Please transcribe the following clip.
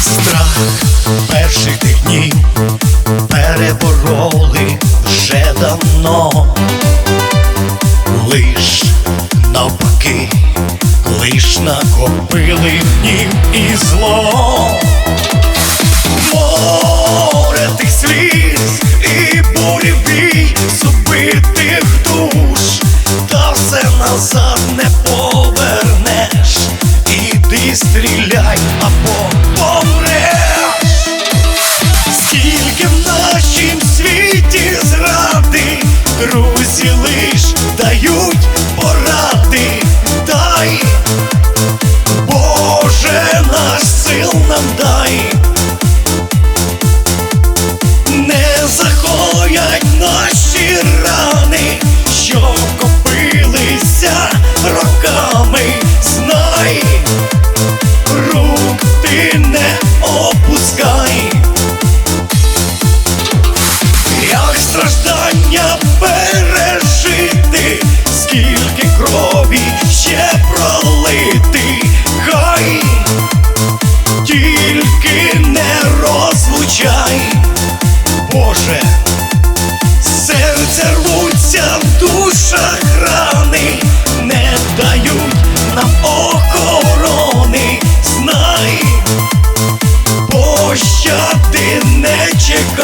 Страх перших тих днів перебороли вже давно. Лиш навпаки, лиш накопили гнів і зло. Море тих сліз і бурі бій зубитих душ, та все назад не. Стріляй або помреш. Скільки в нашім світі зради, друзі лиш дають поради, дай, Боже, наш сил нам дай. тільки не розлучай, Боже, серце рвуться в душах рани, не дають нам охорони, знай, Боща ти не чекай.